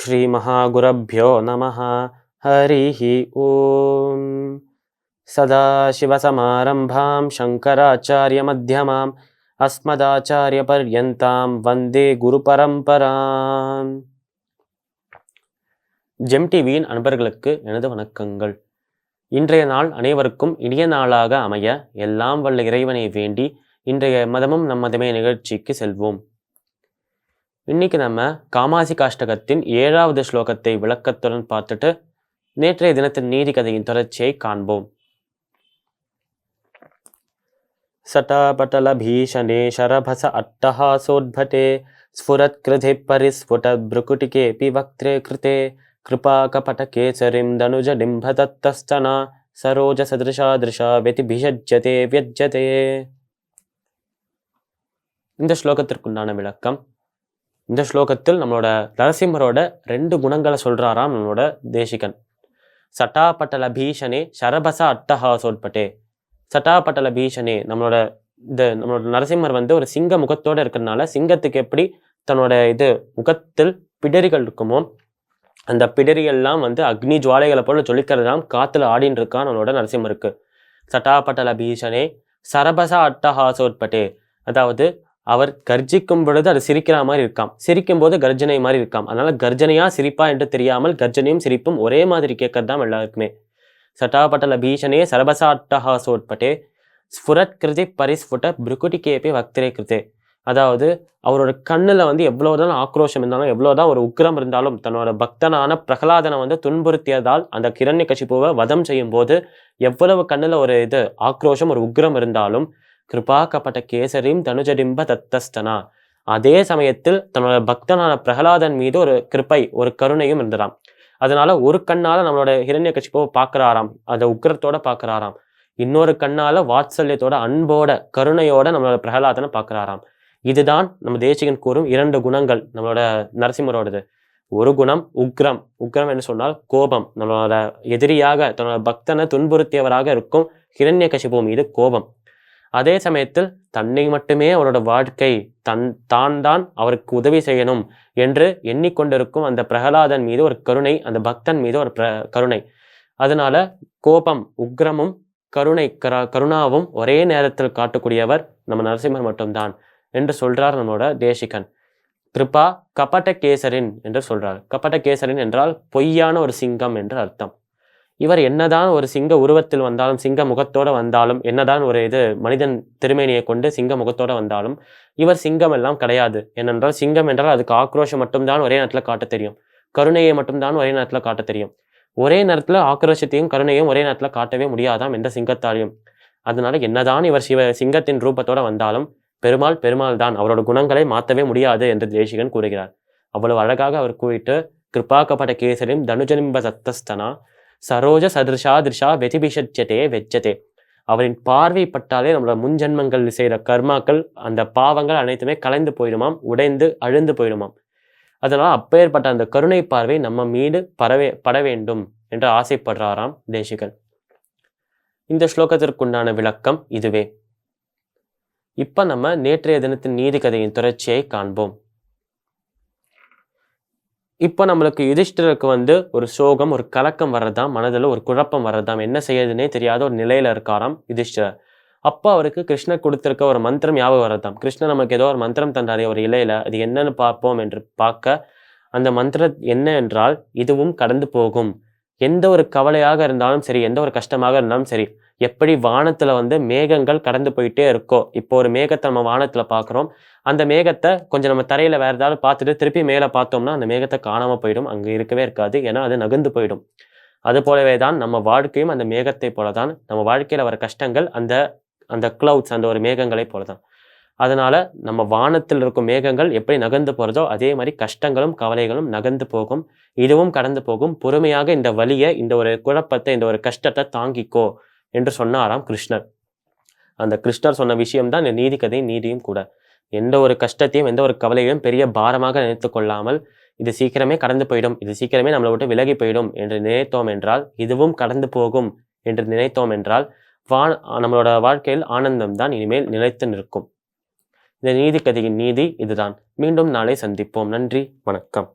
श्रीमहागुरभ्यो नमः हरिः ॐ सदाशिवसमारम्भां शङ्कराचार्यमध्यमाम् अस्मदाचार्यपर्यन्तां வந்தே குருபரம்பராம் ஜெம் டிவியின் அன்பர்களுக்கு எனது வணக்கங்கள் இன்றைய நாள் அனைவருக்கும் இனிய நாளாக அமைய எல்லாம் வல்ல இறைவனை வேண்டி இன்றைய மதமும் நம் மதமே நிகழ்ச்சிக்கு செல்வோம் இன்னைக்கு நம்ம காமாசி காஷ்டகத்தின் ஏழாவது ஸ்லோகத்தை விளக்கத்துடன் பார்த்துட்டு நேற்றைய தினத்தின் நீதி கதையின் தொடர்ச்சியை காண்போம் सटापटलभीषणे शरभस अट्टहासोद्भटे स्फुरत्कृधि परिस्फुटभ्रुकुटिकेऽपि वक्त्रे कृते कृपाकपटकेसरिं दनुजडिम्भदत्तस्तना सरोजसदृशादृशा व्यतिभिषज्यते व्यज्यते இந்த ஸ்லோகத்திற்குண்டான விளக்கம் இந்த ஸ்லோகத்தில் நம்மளோட நரசிம்மரோட ரெண்டு குணங்களை சொல்கிறாராம் நம்மளோட தேசிகன். சட்டாபட்டல பீஷனே சரபச அட்டஹாசோட்பட்டே சட்டாபட்டல பீஷனே நம்மளோட இந்த நம்மளோட நரசிம்மர் வந்து ஒரு சிங்க முகத்தோடு இருக்கிறதுனால சிங்கத்துக்கு எப்படி தன்னோட இது முகத்தில் பிடரிகள் இருக்குமோ அந்த பிடரியெல்லாம் வந்து அக்னி ஜுவாலைகளை போல ஜொலிக்கிறதாம் காத்துல ஆடின்னு இருக்கான் நம்மளோட நரசிம்மருக்கு. சட்டாபட்டல பீஷனே சரபச அட்டஹாசோட்பட்டே அதாவது அவர் கர்ஜிக்கும் பொழுது அது சிரிக்கிற மாதிரி இருக்காம். சிரிக்கும் போது கர்ஜனை மாதிரி இருக்காம். அதனால கர்ஜனையா சிரிப்பா என்று தெரியாமல் கர்ஜனையும் சிரிப்பும் ஒரே மாதிரி கேட்கறதாம் எல்லாருக்குமே. சட்டாபட்டல பீஷனே சரபசாட்டஹாசோட்பட்டே ஸ்ஃபுரத் கிருதி பரிஸ்ஃபுட புருக்குட்டிகேபி வக்திரே கிருதே. அதாவது அவரோட கண்ணில் வந்து எவ்வளோதான் ஆக்ரோஷம் இருந்தாலும் எவ்வளோதான் ஒரு உக்கிரம் இருந்தாலும் தன்னோட பக்தனான பிரகலாதனை வந்து துன்புறுத்தியதால் அந்த கிரண்ய கசிப்புவை வதம் செய்யும் போது எவ்வளவு கண்ணில் ஒரு இது ஆக்ரோஷம் ஒரு உக்கிரம் இருந்தாலும் கிருபாக்கப்பட்ட கேசரியும் தனுஜடிம்ப தத்தஸ்தனா. அதே சமயத்தில் தன்னோட பக்தனான பிரகலாதன் மீது ஒரு கிருப்பை ஒரு கருணையும் இருந்ததாம். அதனால ஒரு கண்ணால நம்மளோட ஹிரண்ய கட்சிப்போ பார்க்கறாராம். அதை உக்கிரத்தோட பார்க்கறாராம். இன்னொரு கண்ணால வாத்சல்யத்தோட அன்போட கருணையோட நம்மளோட பிரகலாதனை பார்க்கறாராம். இதுதான் நம்ம தேசிகன் கூறும் இரண்டு குணங்கள் நம்மளோட நரசிம்மரோடது. ஒரு குணம் உக்ரம். உக்ரம் என்று சொன்னால் கோபம். நம்மளோட எதிரியாக தன்னோட பக்தனை துன்புறுத்தியவராக இருக்கும் ஹிரண்ய கசிபு மீது கோபம். அதே சமயத்தில் தன்னை மட்டுமே அவரோட வாழ்க்கை தன் தான் தான் அவருக்கு உதவி செய்யணும் என்று எண்ணிக்கொண்டிருக்கும் அந்த பிரகலாதன் மீது ஒரு கருணை அந்த பக்தன் மீது ஒரு கருணை. அதனால கோபம் உக்ரமும் கருணை கர கருணாவும் ஒரே நேரத்தில் காட்டக்கூடியவர் நம்ம நரசிம்மர் மட்டும்தான் என்று சொல்றார் நம்மளோட தேசிகன். கிருபா கபட்ட கேசரின் என்று சொல்றார். கபட்ட கேசரின் என்றால் பொய்யான ஒரு சிங்கம் என்று அர்த்தம். இவர் என்னதான் ஒரு சிங்க உருவத்தில் வந்தாலும் சிங்க முகத்தோடு வந்தாலும் என்னதான் ஒரு இது மனிதன் திருமேனியை கொண்டு சிங்க முகத்தோடு வந்தாலும் இவர் சிங்கம் எல்லாம் கிடையாது. ஏனென்றால் சிங்கம் என்றால் அதுக்கு ஆக்ரோஷம் மட்டும்தான் ஒரே நேரத்தில் காட்ட தெரியும். கருணையை மட்டும்தான் ஒரே நேரத்தில் காட்ட தெரியும். ஒரே நேரத்தில் ஆக்ரோஷத்தையும் கருணையும் ஒரே நேரத்தில் காட்டவே முடியாதாம் எந்த சிங்கத்தாலையும். அதனால என்னதான் இவர் சிவ சிங்கத்தின் ரூபத்தோடு வந்தாலும் பெருமாள் பெருமாள் தான் அவரோட குணங்களை மாற்றவே முடியாது என்று தேசிகன் கூறுகிறார். அவ்வளவு அழகாக அவர் கூறிட்டு கிருப்பாக்கப்பட்ட கேசரியும் தனுஜனிம்ப சத்தஸ்தனா சரோஜ சதிருஷா திருஷா வெதிபிஷட்சதே வெச்சதே அவரின் பார்வை பட்டாலே நம்மளோட முன்ஜென்மங்கள் செய்கிற கர்மாக்கள் அந்த பாவங்கள் அனைத்துமே கலைந்து போயிடுமாம் உடைந்து அழுந்து போயிடுமாம். அதனால் அப்பேற்பட்ட அந்த கருணை பார்வை நம்ம மீது பரவே பட வேண்டும் என்று ஆசைப்படுறாராம் தேசிகன். இந்த ஸ்லோகத்திற்குண்டான விளக்கம் இதுவே. இப்போ நம்ம நேற்றைய தினத்தின் நீதி கதையின் தொடர்ச்சியை காண்போம். இப்போ நம்மளுக்கு யுதிஷ்டருக்கு வந்து ஒரு சோகம் ஒரு கலக்கம் வர்றதாம் மனதில் ஒரு குழப்பம் வர்றதாம் என்ன செய்யறதுனே தெரியாத ஒரு நிலையில் இருக்காராம் யுதிஷ்டர் அப்போ அவருக்கு கிருஷ்ணர் கொடுத்துருக்க ஒரு மந்திரம் ஞாபகம் வரதாம் கிருஷ்ணர் நமக்கு ஏதோ ஒரு மந்திரம் தந்தாரே ஒரு இலையில அது என்னன்னு பார்ப்போம் என்று பார்க்க அந்த மந்திரம் என்ன என்றால் இதுவும் கடந்து போகும். எந்த ஒரு கவலையாக இருந்தாலும் சரி எந்த ஒரு கஷ்டமாக இருந்தாலும் சரி எப்படி வானத்தில் வந்து மேகங்கள் கடந்து போயிட்டே இருக்கோ. இப்போ ஒரு மேகத்தை நம்ம வானத்தில் பார்க்குறோம். அந்த மேகத்தை கொஞ்சம் நம்ம தரையில் வேறு ஏதாவது பார்த்துட்டு திருப்பி மேலே பார்த்தோம்னா அந்த மேகத்தை காணாம போயிடும். அங்கே இருக்கவே இருக்காது. ஏன்னா அது நகர்ந்து போயிடும். அது போலவே தான் நம்ம வாழ்க்கையும் அந்த மேகத்தை போல தான் நம்ம வாழ்க்கையில் வர கஷ்டங்கள் அந்த அந்த கிளவுட்ஸ் அந்த ஒரு மேகங்களை போலதான். அதனால் நம்ம வானத்தில் இருக்கும் மேகங்கள் எப்படி நகர்ந்து போகிறதோ அதே மாதிரி கஷ்டங்களும் கவலைகளும் நகர்ந்து போகும். இதுவும் கடந்து போகும். பொறுமையாக இந்த வழியை இந்த ஒரு குழப்பத்தை இந்த ஒரு கஷ்டத்தை தாங்கிக்கோ. என்று சொன்னாராம் கிருஷ்ணர். அந்த கிருஷ்ணர் சொன்ன விஷயம்தான் இந்த நீதி கதையும் நீதியும் கூட. எந்த ஒரு கஷ்டத்தையும் எந்த ஒரு கவலையையும் பெரிய பாரமாக நினைத்து கொள்ளாமல் இது சீக்கிரமே கடந்து போயிடும் இது சீக்கிரமே நம்மளை விட்டு விலகி போயிடும் என்று நினைத்தோம் என்றால் இதுவும் கடந்து போகும் என்று நினைத்தோம் என்றால் வா நம்மளோட வாழ்க்கையில் ஆனந்தம் தான் இனிமேல் நிலைத்து நிற்கும். இந்த நீதி கதையின் நீதி இதுதான். மீண்டும் நாளை சந்திப்போம். நன்றி வணக்கம்.